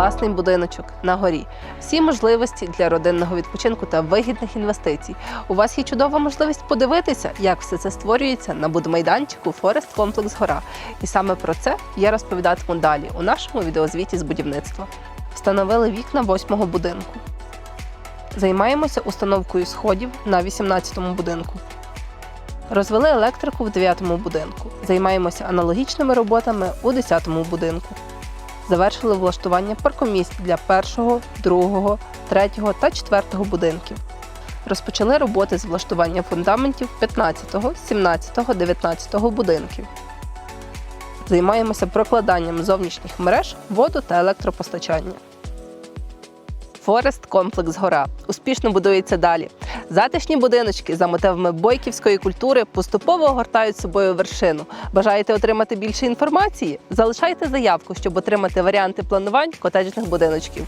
власний будиночок на горі. Всі можливості для родинного відпочинку та вигідних інвестицій. У вас є чудова можливість подивитися, як все це створюється на будмайданчику Форест Комплекс Гора. І саме про це я розповідатиму далі у нашому відеозвіті з будівництва. Встановили вікна восьмого будинку. Займаємося установкою сходів на 18-му будинку. Розвели електрику в 9-му будинку. Займаємося аналогічними роботами у 10-му будинку. Завершили влаштування паркомісць для першого, другого, третього та четвертого будинків. Розпочали роботи з влаштування фундаментів 15, 17, 19 будинків. Займаємося прокладанням зовнішніх мереж, воду та електропостачання. Форест комплекс Гора успішно будується далі. Затишні будиночки за мотивами бойківської культури поступово огортають собою вершину. Бажаєте отримати більше інформації? Залишайте заявку, щоб отримати варіанти планувань котеджних будиночків.